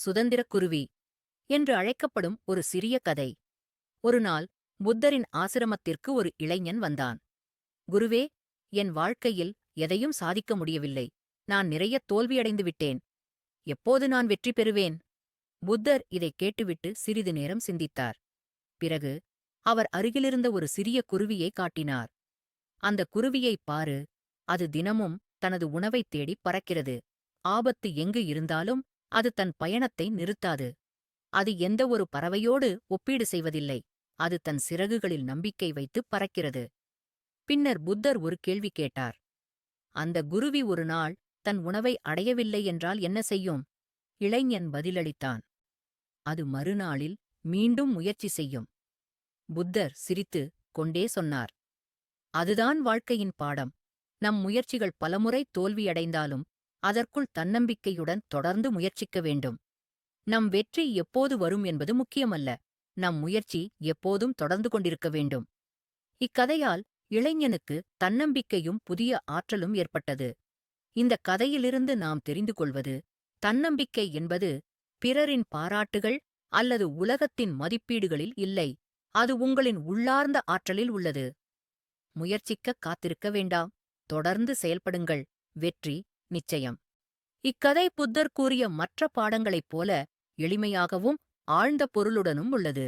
சுதந்திரக் குருவி என்று அழைக்கப்படும் ஒரு சிறிய கதை. ஒருநாள் புத்தரின் ஆசிரமத்திற்கு ஒரு இளைஞன் வந்தான். குருவே என் வாழ்க்கையில் எதையும் சாதிக்க முடியவில்லை. நான் நிறைய தோல்வியடைந்து விட்டேன். எப்போது நான் வெற்றி பெறுவேன்? புத்தர் இதைக் கேட்டுவிட்டு சிறிது நேரம் சிந்தித்தார். பிறகு அவர் அருகிலிருந்த ஒரு சிறிய குருவியை காட்டினார். அந்த குருவியைப் பாரு. அது தினமும் தனது உணவைத் தேடிப் பறக்கிறது. ஆபத்து எங்கு இருந்தாலும் அது தன் பயணத்தை நிறுத்தாது. அது எந்த ஒரு பறவையோடு ஒப்பீடு செய்வதில்லை. அது தன் சிறகுகளில் நம்பிக்கை வைத்து பறக்கிறது. பின்னர் புத்தர் ஒரு கேள்வி கேட்டார். அந்த குருவி ஒரு நாள் தன் உணவை அடையவில்லை என்றால் என்ன செய்யும்? இளைஞன் பதிலளித்தான். அது மறுநாளில் மீண்டும் முயற்சி செய்யும். புத்தர் சிரித்து கொண்டே சொன்னார். அதுதான் வாழ்க்கையின் பாடம். நம் முயற்சிகள் பலமுறை தோல்வியடைந்தாலும் அதற்குள் தன்னம்பிக்கையுடன் தொடர்ந்து முயற்சிக்க வேண்டும். நம் வெற்றி எப்போது வரும் என்பது முக்கியமல்ல. நம் முயற்சி எப்போதும் தொடர்ந்து கொண்டிருக்க வேண்டும். இக்கதையால் இளைஞனுக்கு தன்னம்பிக்கையும் புதிய ஆற்றலும் ஏற்பட்டது. இந்த கதையிலிருந்து நாம் தெரிந்து கொள்வது தன்னம்பிக்கை என்பது பிறரின் பாராட்டுகள் அல்லது உலகத்தின் மதிப்பீடுகளில் இல்லை. அது உங்களின் உள்ளார்ந்த ஆற்றலில் உள்ளது. முயற்சிக்க காத்திருக்க வேண்டாம். தொடர்ந்து செயல்படுங்கள். வெற்றி நிச்சயம். இக்கதை புத்தர் கூறிய மற்ற பாடங்களைப் போல எளிமையாகவும் ஆழ்ந்த பொருளுடனும் உள்ளது.